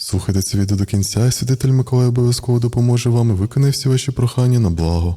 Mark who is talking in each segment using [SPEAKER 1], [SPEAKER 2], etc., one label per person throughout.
[SPEAKER 1] Слухайте це відео до кінця, і святитель Миколай обов'язково допоможе вам і виконає всі ваші прохання на благо.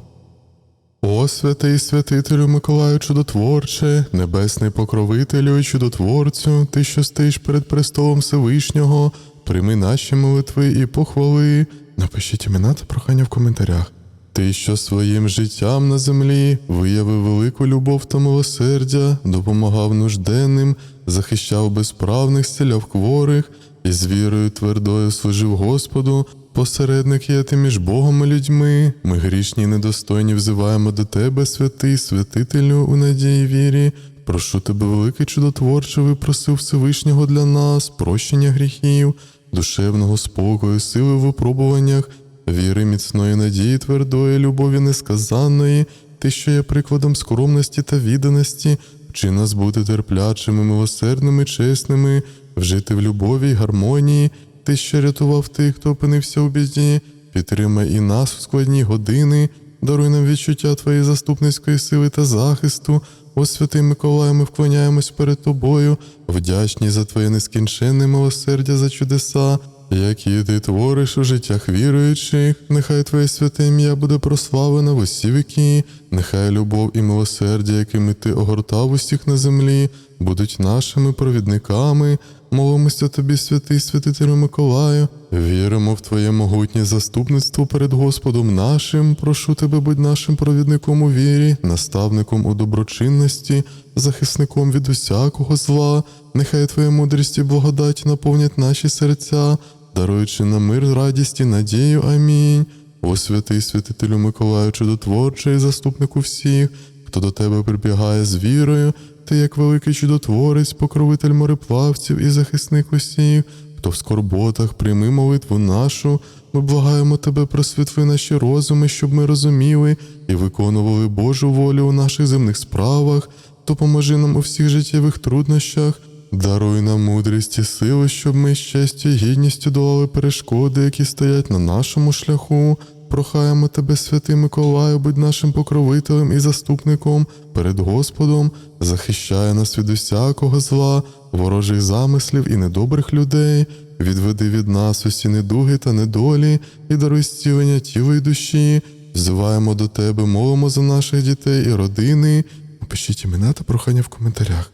[SPEAKER 1] О, святий святителю Миколаю Чудотворче, небесний покровителю і чудотворцю, ти, що стоїш перед престолом Всевишнього, прийми наші молитви і похвали. Напишіть імена та прохання в коментарях. Ти, що своїм життям на землі виявив велику любов та милосердя, допомагав нужденним, захищав безправних, зціляв хворих, і з вірою твердою служив Господу, посередник є ти між Богом і людьми. Ми грішні й недостойні взиваємо до тебе, святий, святителю у надії вірі. Прошу тебе, великий чудотворче, випросив Всевишнього для нас, прощення гріхів, душевного спокою, сили в випробуваннях, віри міцної надії, твердої, любові несказанної, ти, що є прикладом скромності та відданості, вчи нас бути терплячими, милосердними, чесними, вжити в любові й гармонії, ти, що рятував тих, хто опинився у біді, підтримай і нас у складні години, даруй нам відчуття твоєї заступницької сили та захисту. О святий Миколай, ми вклоняємось перед тобою, вдячні за твоє нескінченне милосердя за чудеса, які ти твориш у життях віруючих, нехай Твоє святе ім'я буде прославлено в усі віки, нехай любов і милосердя, якими ти огортав усіх на землі, будуть нашими провідниками. Молимося тобі, святий святителю Миколаю, віримо в Твоє могутнє заступництво перед Господом нашим. Прошу тебе, будь нашим провідником у вірі, наставником у доброчинності, захисником від усякого зла. Нехай Твоя мудрість і благодать наповнять наші серця, даруючи нам мир, радість і надію. Амінь. О святий святителю Миколаю, чудотворчий, заступнику всіх, хто до тебе прибігає з вірою, ти як великий чудотворець, покровитель мореплавців і захисник усіх, хто в скорботах прийми молитву нашу. Ми благаємо тебе, просвітли наші розуми, щоб ми розуміли і виконували Божу волю у наших земних справах. Допоможи нам у всіх життєвих труднощах. Даруй нам мудрість і сили, щоб ми з і гідністю долали перешкоди, які стоять на нашому шляху. Прохаємо тебе, святий Миколаю, будь нашим покровителем і заступником перед Господом, захищає нас від усякого зла, ворожих замислів і недобрих людей. Відведи від нас усі недуги та недолі і даруй зцілення тіла й душі. Взиваємо до тебе, молимо за наших дітей і родини. Напишіть імена та прохання в коментарях.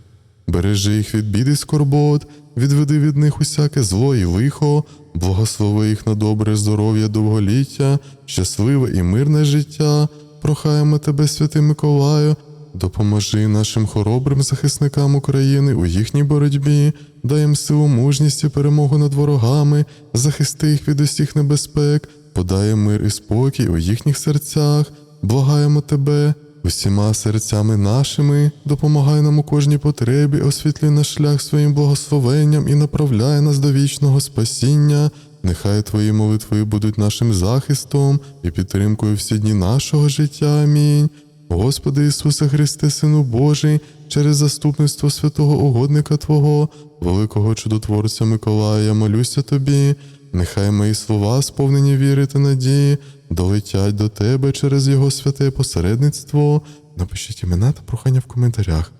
[SPEAKER 1] Бережи їх від біди й скорбот, відведи від них усяке зло і лихо, благослови їх на добре здоров'я, довголіття, щасливе і мирне життя. Прохаємо тебе, святий Миколаю, допоможи нашим хоробрим захисникам України у їхній боротьбі, дай їм силу, мужність і перемогу над ворогами, захисти їх від усіх небезпек, подай мир і спокій у їхніх серцях. Благаємо тебе, усіма серцями нашими, допомагай нам у кожній потребі, освітлюй наш шлях своїм благословенням і направляй нас до вічного спасіння. Нехай Твої молитви будуть нашим захистом і підтримкою всі дні нашого життя. Амінь. Господи Ісусе Христе, Сину Божий, через заступництво святого угодника Твого, великого чудотворця Миколая, молюся Тобі. Нехай мої слова, сповнені віри та надії, долетять до Тебе через Його святе посередництво. Напишіть імена та прохання в коментарях.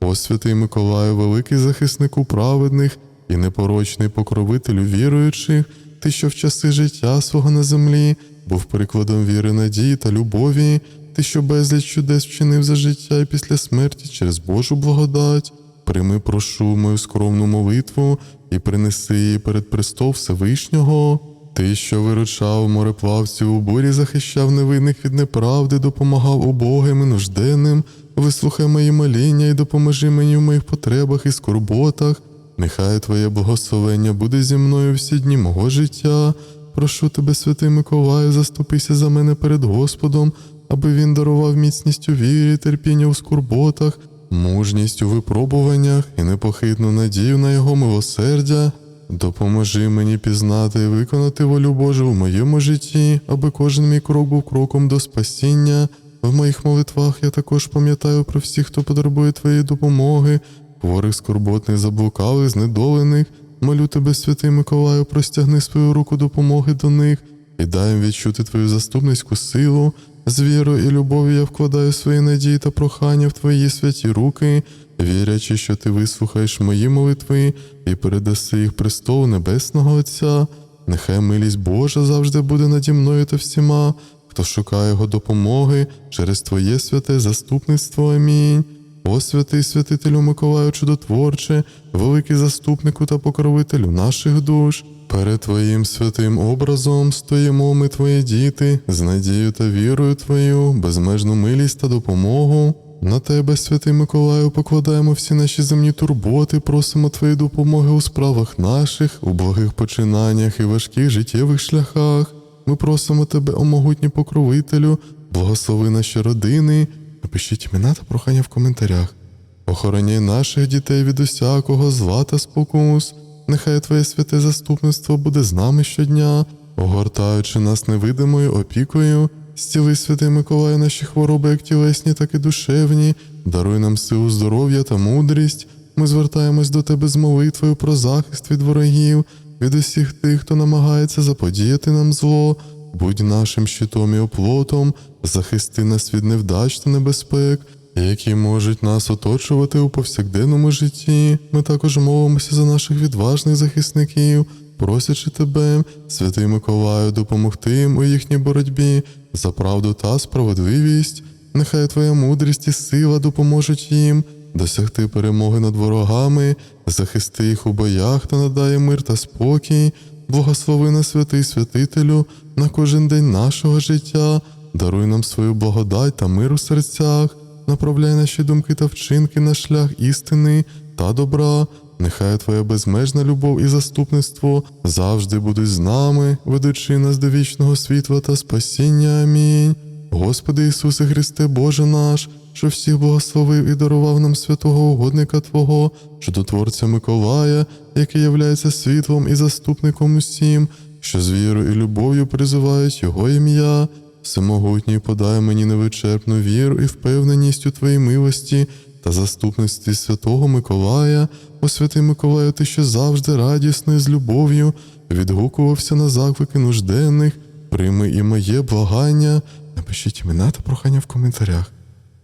[SPEAKER 1] О святий Миколаю, великий захиснику праведних і непорочний покровителю віруючих, ти, що в часи життя свого на землі був прикладом віри, надії та любові, ти, що безліч чудес вчинив за життя і після смерті через Божу благодать. Прийми, прошу мою скромну молитву і принеси її перед престол Всевишнього. Ти, що виручав мореплавців у бурі, захищав невинних від неправди, допомагав убогим і нужденним, вислухай мої моління і допоможи мені в моїх потребах і скорботах. Нехай Твоє благословення буде зі мною всі дні мого життя. Прошу тебе, святий Миколаю, заступися за мене перед Господом, аби він дарував міцність у вірі, терпіння у скорботах, мужність у випробуваннях і непохитну надію на Його милосердя. Допоможи мені пізнати і виконати волю Божу в моєму житті, аби кожен мій крок був кроком до спасіння. В моїх молитвах я також пам'ятаю про всіх, хто потребує твоєї допомоги, хворих, скорботних, заблукалих, знедолених. Молю тебе, святий Миколаю, простягни свою руку допомоги до них і дай їм відчути твою заступницьку силу. З вірою і любов'ю я вкладаю свої надії та прохання в твої святі руки, вірячи, що ти вислухаєш мої молитви і передаси їх престолу Небесного Отця. Нехай милість Божа завжди буде наді мною та всіма, хто шукає його допомоги через Твоє святе заступництво. Амінь. О святий святителю Миколаю Чудотворче, великий заступнику та покровителю наших душ. Перед Твоїм святим образом стоїмо ми, Твої діти, з надією та вірою Твою, безмежну милість та допомогу. На Тебе, святий Миколаю, покладаємо всі наші земні турботи, просимо Твоєї допомоги у справах наших, у благих починаннях і важких життєвих шляхах. Ми просимо Тебе, о могутній покровителю, благослови наші родини. Напишіть імена та прохання в коментарях. Охороняй наших дітей від усякого зла та спокус. Нехай Твоє святе заступництво буде з нами щодня, огортаючи нас невидимою опікою. Зціли святий Миколаю наші хвороби, як тілесні, так і душевні. Даруй нам силу здоров'я та мудрість. Ми звертаємось до Тебе з молитвою про захист від ворогів, від усіх тих, хто намагається заподіяти нам зло. Будь нашим щитом і оплотом, захисти нас від невдач та небезпек, які можуть нас оточувати у повсякденному житті. Ми також молимося за наших відважних захисників, просячи тебе, святий Миколаю, допомогти їм у їхній боротьбі за правду та справедливість. Нехай Твоя мудрість і сила допоможуть їм досягти перемоги над ворогами, захисти їх у боях та надає мир та спокій. Благослови нас, святий святителю, на кожен день нашого життя, даруй нам свою благодать та мир у серцях, направляй наші думки та вчинки на шлях істини та добра. Нехай Твоя безмежна любов і заступництво завжди будуть з нами, ведучи нас до вічного світла та спасіння. Амінь. Господи Ісусе Христе, Боже наш, що всіх благословив і дарував нам святого угодника Твого, чудотворця Миколая, який являється світлом і заступником усім, що з вірою і любов'ю призивають Його ім'я. Всемогутній подай мені невичерпну віру і впевненість у Твоїй милості та заступництві святого Миколая, о святий Миколаю, ти що завжди радісно і з любов'ю відгукувався на заклики нужденних, прийми і моє благання. Напишіть імена та прохання в коментарях.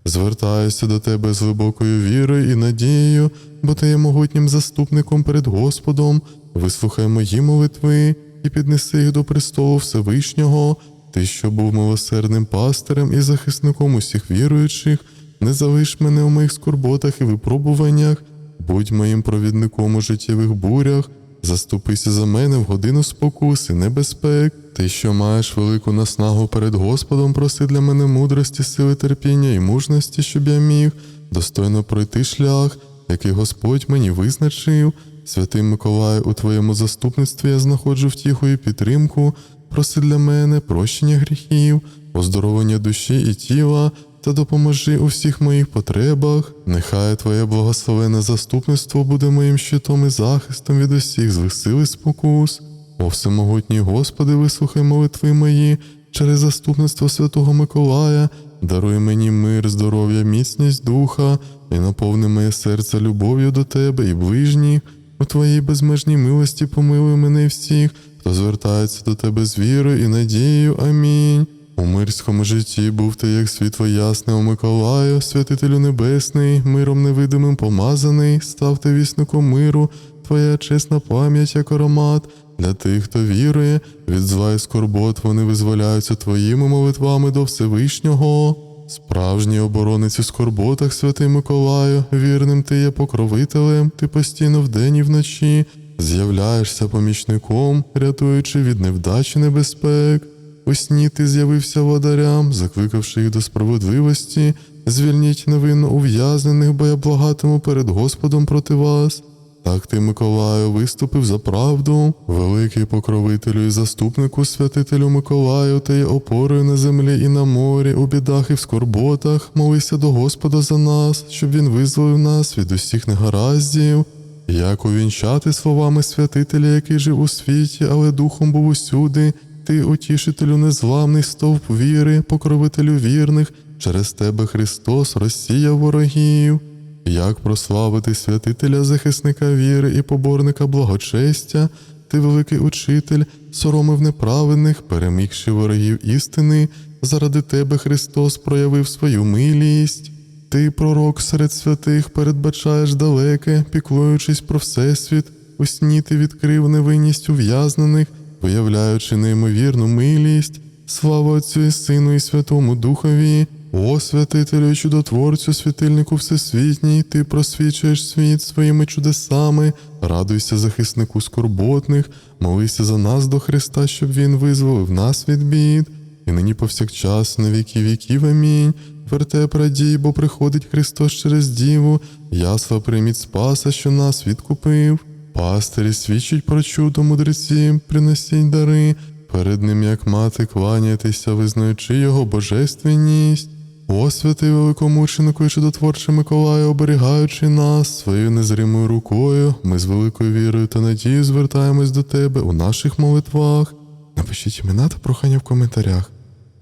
[SPEAKER 1] Звертаюся до тебе з глибокою вірою і надією, бо ти є могутнім заступником перед Господом. Вислухай мої молитви і піднеси їх до престолу Всевишнього. Ти, що був милосердним пастирем і захисником усіх віруючих, не залиш мене у моїх скорботах і випробуваннях, будь моїм провідником у життєвих бурях, заступися за мене в годину спокуси, небезпек. Ти, що маєш велику наснагу перед Господом, проси для мене мудрості, сили терпіння і мужності, щоб я міг достойно пройти шлях, який Господь мені визначив. Святий Миколай, у твоєму заступництві я знаходжу втіху і підтримку. Проси для мене прощення гріхів, оздоровлення душі і тіла та допоможи у всіх моїх потребах. Нехай Твоє благословене заступництво буде моїм щитом і захистом від усіх злих сил і спокус. О всемогутній Господи, вислухай молитви мої через заступництво Святого Миколая, даруй мені мир, здоров'я, міцність духа і наповни моє серце любов'ю до Тебе і ближніх. У Твоїй безмежній милості помилуй мене всіх, хто звертається до Тебе з вірою і надією. Амінь. У мирському житті був ти, як світло ясне у Миколаю, святителю небесний, миром невидимим помазаний, став ти вісником миру, твоя чесна пам'ять, як аромат. Для тих, хто вірує, від зла скорбот вони визволяються твоїми молитвами до Всевишнього. Справжній оборонець у скорботах, святий Миколаю, вірним ти є покровителем, ти постійно вдень і вночі з'являєшся помічником, рятуючи від невдачі небезпек. У сні ти з'явився водарям, закликавши їх до справедливості, звільніть невинно ув'язнених, бо я благатиму перед Господом проти вас. Так ти, Миколаю, виступив за правду, великий покровителю і заступнику святителю Миколаю, ти є опорою на землі і на морі, у бідах і в скорботах, молися до Господа за нас, щоб він визволив нас від усіх негараздів. Як увінчати словами святителя, який жив у світі, але духом був усюди, ти, утішителю незламний стовп віри, покровителю вірних, через тебе Христос розсіяв ворогів. Як прославити святителя захисника віри і поборника благочестя, ти, великий учитель, соромив неправедних, перемігши ворогів істини, Заради тебе Христос проявив свою милість. Ти, пророк серед святих, передбачаєш далеке, піклуючись про всесвіт, у сні ти відкрив невинність ув'язнених, виявляючи неймовірну милість. Слава Отцю і Сину і Святому Духові. О, святителю, і чудотворцю, світильнику всесвітній, ти просвічуєш світ своїми чудесами, радуйся захиснику скорботних, молися за нас до Христа, щоб Він визволив нас від бід, і нині повсякчас, на віки віків. Амінь. Вертеп радій, бо приходить Христос через Діву, ясла прийміть Спаса, що нас відкупив. Пастирі свідчать про чудо мудреці, приносіть дари, перед ним, як мати, кланяйтеся, визнаючи його божественність. О, святий великомученику і чудотворче Миколаю, оберігаючи нас своєю незримою рукою, ми з великою вірою та надією звертаємось до тебе у наших молитвах. Напишіть імена та прохання в коментарях.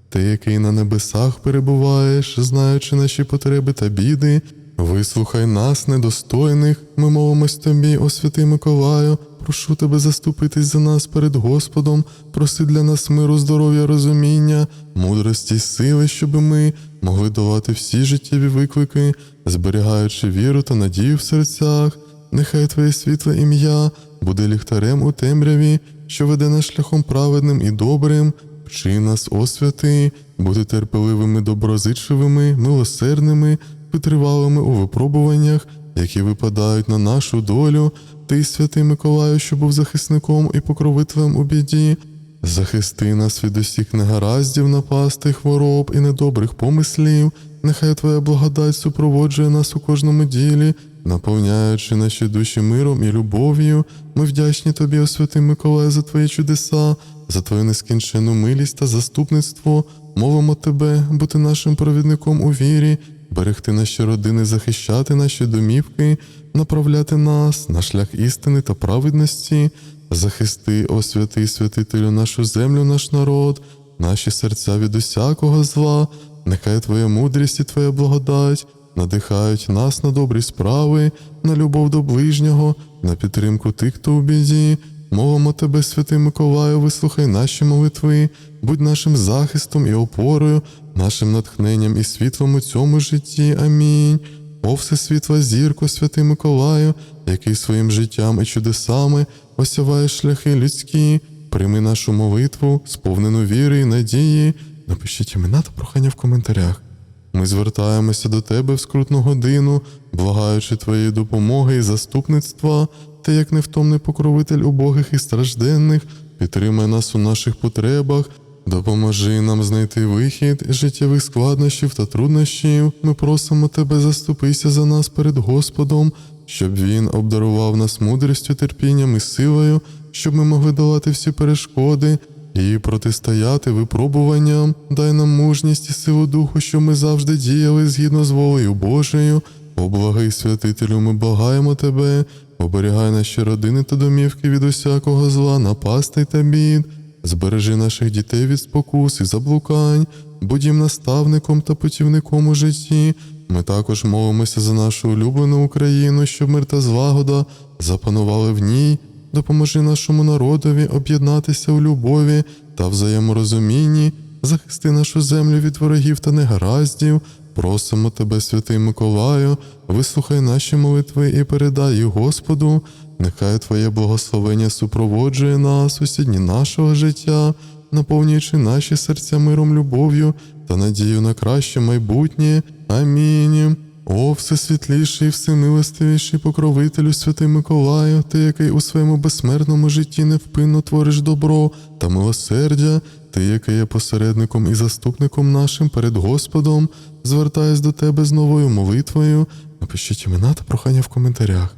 [SPEAKER 1] Ти, який на небесах перебуваєш, знаючи наші потреби та біди, вислухай нас, недостойних, ми молимось тобі, о святий Миколаю, прошу тебе заступитись за нас перед Господом, проси для нас миру, здоров'я, розуміння, мудрості, й сили, щоб ми могли давати всі життєві виклики, зберігаючи віру та надію в серцях. Нехай Твоє світле ім'я буде ліхтарем у темряві, що веде нас шляхом праведним і добрим. Вчи нас, о святий, бути терпеливими, доброзичливими, милосердними, витривалими у випробуваннях, які випадають на нашу долю. Ти, святий Миколаю, що був захисником і покровителем у біді. Захисти нас від усіх негараздів, напасти, хвороб і недобрих помислів. Нехай Твоя благодать супроводжує нас у кожному ділі, наповняючи наші душі миром і любов'ю. Ми вдячні Тобі, святий Миколай, за Твої чудеса, за Твою нескінчену милість та заступництво. Молимо Тебе, бути нашим провідником у вірі, берегти наші родини, захищати наші домівки, направляти нас на шлях істини та праведності. Захисти, о святий святителю, нашу землю, наш народ, наші серця від усякого зла, нехай Твоя мудрість і Твоя благодать надихають нас на добрі справи, на любов до ближнього, на підтримку тих, хто у біді. Молимо Тебе, святий Миколаю, вислухай наші молитви, будь нашим захистом і опорою, нашим натхненням і світлом у цьому житті. Амінь. О всесвітла зірко, святий Миколаю, який своїм життям і чудесами осяває шляхи людські, прийми нашу молитву, сповнену віри і надії. Напишіть імена та прохання в коментарях. Ми звертаємося до Тебе в скрутну годину, благаючи Твоєї допомоги і заступництва, Ти, як невтомний покровитель убогих і стражденних, підтримай нас у наших потребах, допоможи нам знайти вихід із життєвих складнощів та труднощів. Ми просимо Тебе, заступися за нас перед Господом, щоб Він обдарував нас мудрістю, терпінням і силою, щоб ми могли долати всі перешкоди і протистояти випробуванням. Дай нам мужність і силу духу, щоб ми завжди діяли згідно з волею Божою. О благий святителю, ми благаємо тебе, оберігай наші родини та домівки від усякого зла, напастей та бід. Збережи наших дітей від спокус і заблукань, будь їм наставником та путівником у житті. Ми також молимося за нашу улюблену Україну, щоб мир та злагода запанували в ній. Допоможи нашому народові об'єднатися у любові та взаєморозумінні, захисти нашу землю від ворогів та негараздів. Просимо тебе, святий Миколаю, вислухай наші молитви і передай Господу. Нехай Твоє благословення супроводжує нас усі дні нашого життя, наповнюючи наші серця миром, любов'ю та надію на краще майбутнє. Амінь. О, всесвітліший, всемилостивіший покровителю святий Миколаю, ти, який у своєму безсмертному житті невпинно твориш добро та милосердя, ти, який є посередником і заступником нашим перед Господом, звертаюсь до тебе з новою молитвою. Напишіть імена та прохання в коментарях.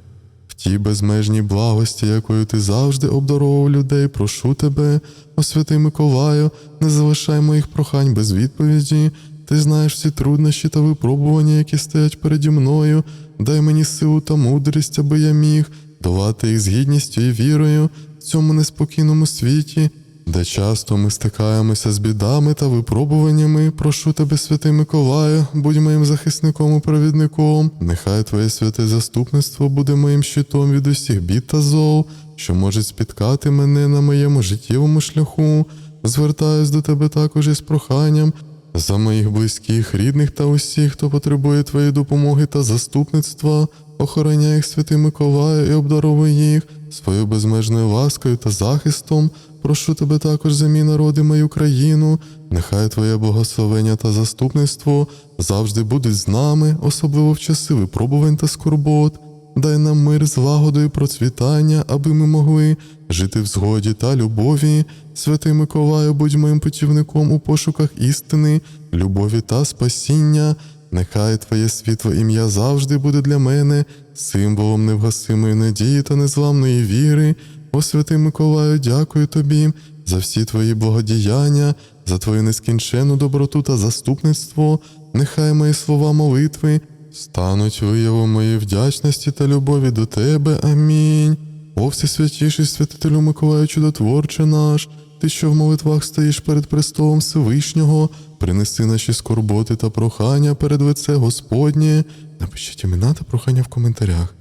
[SPEAKER 1] В тій безмежній благості, якою ти завжди обдаровував людей, прошу тебе, о святий Миколаю, не залишай моїх прохань без відповіді. Ти знаєш всі труднощі та випробування, які стоять переді мною. Дай мені силу та мудрість, аби я міг долати їх з гідністю і вірою в цьому неспокійному світі, де часто ми стикаємося з бідами та випробуваннями. Прошу тебе, святий Миколаю, будь моїм захисником і провідником. Нехай Твоє святе заступництво буде моїм щитом від усіх бід та зол, що можуть спіткати мене на моєму життєвому шляху. Звертаюсь до тебе також із проханням. За моїх близьких, рідних та усіх, хто потребує твоєї допомоги та заступництва, охороняй їх святий Миколаю і обдаруй їх своєю безмежною ласкою та захистом. Прошу тебе також за мій народ і мою країну. Нехай Твоє благословення та заступництво завжди будуть з нами, особливо в часи випробувань та скорбот. Дай нам мир, злагоду і процвітання, аби ми могли жити в згоді та любові. Святий Миколаю, будь моїм путівником у пошуках істини, любові та спасіння. Нехай Твоє світло ім'я завжди буде для мене символом невгасимої надії та незламної віри. О святий Миколаю, дякую тобі за всі твої благодіяння, за твою нескінченну доброту та заступництво. Нехай мої слова молитви стануть виявом моєї вдячності та любові до тебе. Амінь. О всесвятіший святителю Миколаю чудотворче наш, ти, що в молитвах стоїш перед престолом Всевишнього, принеси наші скорботи та прохання перед лице Господнє. Напишіть імена та прохання в коментарях.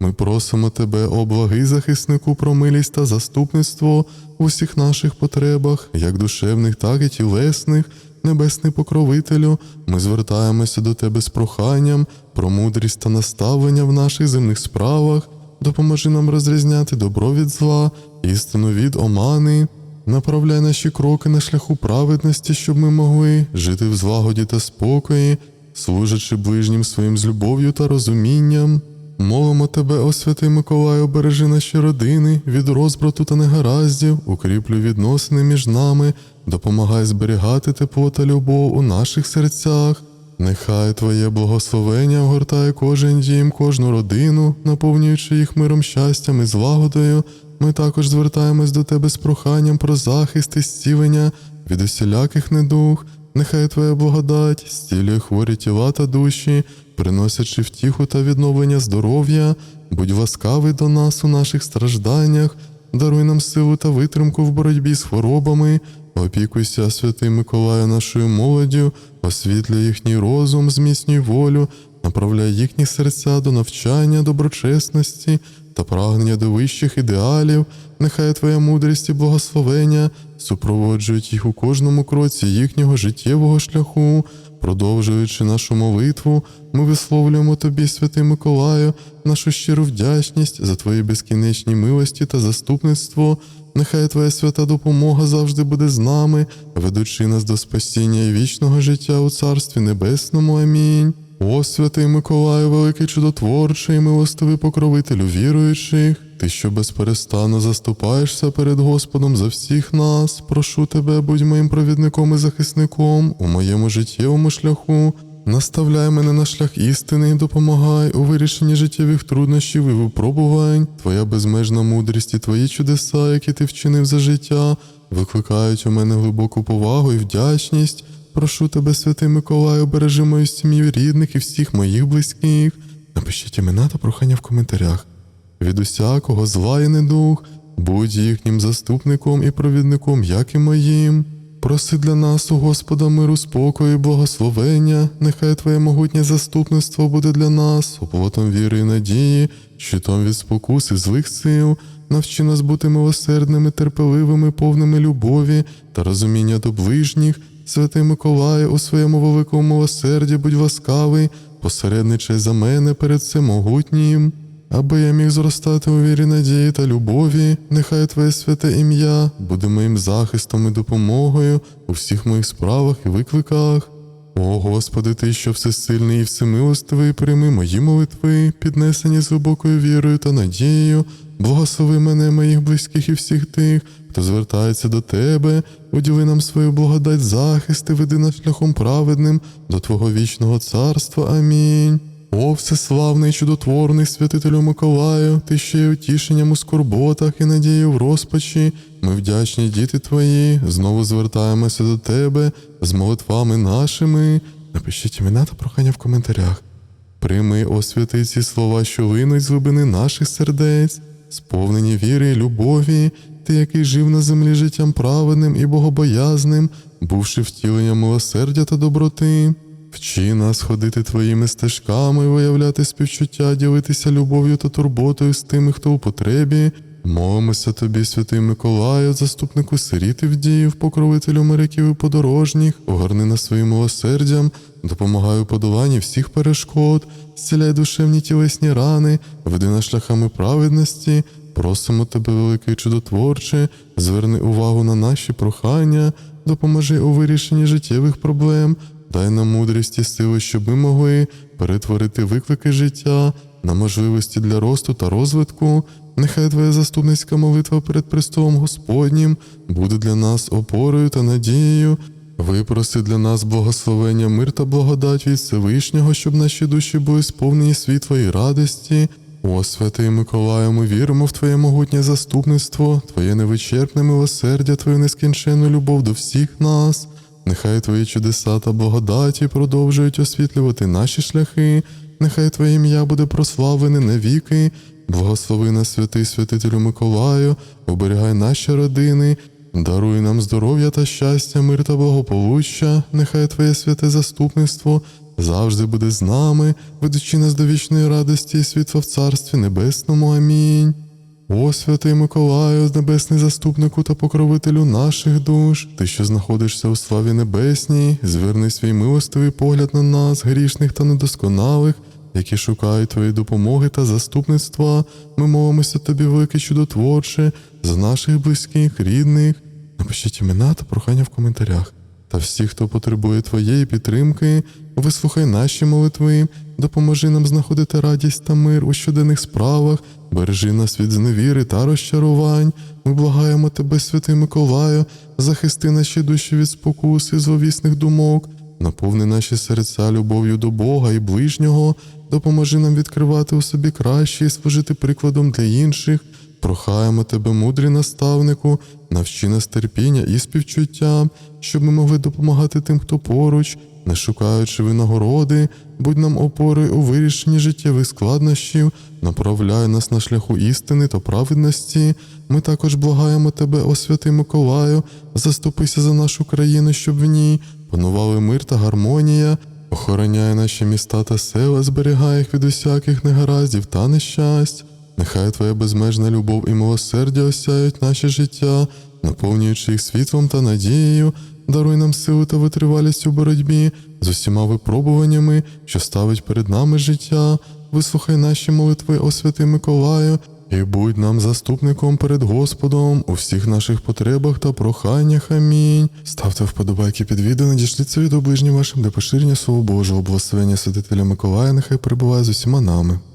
[SPEAKER 1] Ми просимо тебе, о благий захиснику, про милість та заступництво у всіх наших потребах, як душевних, так і тілесних, небесний покровителю. Ми звертаємося до тебе з проханням про мудрість та наставлення в наших земних справах. Допоможи нам розрізняти добро від зла, істину від омани. Направляй наші кроки на шляху праведності, щоб ми могли жити в злагоді та спокої, служачи ближнім своїм з любов'ю та розумінням. Молимо тебе, о святий Миколаю, бережи наші родини від розбрату та негараздів, укріплюй відносини між нами, допомагай зберігати тепло та любов у наших серцях. Нехай Твоє благословення огортає кожен дім, кожну родину, наповнюючи їх миром, щастям і злагодою. Ми також звертаємось до Тебе з проханням про захист і зцілення від усіляких недуг. Нехай Твоя благодать зцілює хворі тіла та душі, приносячи втіху та відновлення здоров'я, будь ласкавий до нас у наших стражданнях, даруй нам силу та витримку в боротьбі з хворобами, опікуйся, святий Миколаю, нашою молоддю, освітлюй їхній розум, зміцнюй волю, направляй їхні серця до навчання, доброчесності та прагнення до вищих ідеалів. Нехай Твоя мудрість і благословення супроводжують їх у кожному кроці їхнього життєвого шляху. Продовжуючи нашу молитву, ми висловлюємо Тобі, святий Миколаю, нашу щиру вдячність за Твої безкінечні милості та заступництво. Нехай Твоя свята допомога завжди буде з нами, ведучи нас до спасіння і вічного життя у Царстві Небесному. Амінь. О, святий Миколаю, великий чудотворчий, милостивий покровителю віруючих, ти, що безперестанно заступаєшся перед Господом за всіх нас, прошу тебе, будь моїм провідником і захисником у моєму життєвому шляху. Наставляй мене на шлях істини і допомагай у вирішенні життєвих труднощів і випробувань. Твоя безмежна мудрість і твої чудеса, які ти вчинив за життя, викликають у мене глибоку повагу і вдячність. Прошу тебе, святий Миколаю, бережи мою сім'ю рідних і всіх моїх близьких. Напишіть імена та прохання в коментарях. Від усякого зла недуг, будь їхнім заступником і провідником, як і моїм. Проси для нас у Господа миру, спокою і благословення, нехай Твоє могутнє заступництво буде для нас, оплотом віри і надії, щитом від спокус і злих сил, навчи нас бути милосердними, терпеливими, повними любові та розуміння до ближніх. Святий Миколаю, у своєму великому милосерді будь ласкавий, посередничай за мене перед всемогутнім. Аби я міг зростати у вірі надії та любові, нехай Твоє святе ім'я буде моїм захистом і допомогою у всіх моїх справах і викликах. О Господи, Ти, що всесильний і всемилостивий, прийми мої молитви, піднесені з глибокою вірою та надією, благослови мене, моїх близьких і всіх тих, хто звертається до Тебе, уділи нам свою благодать захист і веди нас шляхом праведним до Твого вічного царства. Амінь. О, всеславний чудотворний святителю Миколаю, ти ще й утішенням у скорботах і надією в розпачі. Ми вдячні діти твої, знову звертаємося до тебе з молитвами нашими. Напишіть імена та прохання в коментарях. Прийми, о святий, ці слова, що линуть з глибини наших сердець, сповнені віри і любові, ти, який жив на землі життям праведним і богобоязним, бувши втіленням милосердя та доброти. Вчи нас ходити твоїми стежками, виявляти співчуття, ділитися любов'ю та турботою з тими, хто у потребі. Молимося тобі, святий Миколаю, заступнику сиріт і вдіїв, покровителю моряків і подорожніх, огорни нас своїм милосердям, допомагай у подоланні всіх перешкод, зціляй душевні тілесні рани, веди нас шляхами праведності, просимо тебе, великий чудотворче, зверни увагу на наші прохання, допоможи у вирішенні життєвих проблем, дай нам мудрість і сили, щоб ми могли перетворити виклики життя на можливості для росту та розвитку. Нехай Твоя заступницька молитва перед престолом Господнім буде для нас опорою та надією. Випроси для нас благословення, мир та благодать від Всевишнього, щоб наші душі були сповнені світла і радості. О, святий Миколаю, ми віримо в Твоє могутнє заступництво, Твоє невичерпне милосердя, Твою нескінченну любов до всіх нас. Нехай Твої чудеса та благодаті продовжують освітлювати наші шляхи, нехай Твоє ім'я буде прославлене навіки. Благослови нас, святий святителю Миколаю, оберігай наші родини, даруй нам здоров'я та щастя, мир та благополуччя, нехай Твоє святе заступництво завжди буде з нами, ведучи нас до вічної радості і світла в Царстві Небесному. Амінь. О, святий Миколаю, небесний заступнику та покровителю наших душ, ти, що знаходишся у славі небесній, зверни свій милостивий погляд на нас, грішних та недосконалих, які шукають твоєї допомоги та заступництва. Ми молимося тобі, великий чудотворче, за наших близьких, рідних. Напишіть імена та прохання в коментарях. Та всі, хто потребує твоєї підтримки, вислухай наші молитви, допоможи нам знаходити радість та мир у щоденних справах, бережи нас від зневіри та розчарувань. Ми благаємо тебе, святий Миколаю, захисти наші душі від спокуси, зловісних думок, наповни наші серця любов'ю до Бога і ближнього, допоможи нам відкривати у собі краще і служити прикладом для інших. Прохаємо тебе, мудрий наставнику, навчи нас терпіння і співчуття, щоб ми могли допомагати тим, хто поруч, не шукаючи винагороди, будь нам опорою у вирішенні життєвих складнощів, направляй нас на шляху істини та праведності. Ми також благаємо тебе, о святий Миколаю, заступися за нашу країну, щоб в ній панували мир та гармонія. Охороняй наші міста та села, зберігай їх від усяких негараздів та нещасть. Нехай Твоя безмежна любов і милосердя осяють наше життя, наповнюючи їх світлом та надією, даруй нам силу та витривалість у боротьбі з усіма випробуваннями, що ставить перед нами життя. Вислухай наші молитви, о святий Миколаю, і будь нам заступником перед Господом у всіх наших потребах та проханнях. Амінь. Ставте вподобайки під відео, надішліться від оближнім вашим для поширення Слова Божого, благословення святителя Миколая, нехай перебуває з усіма нами.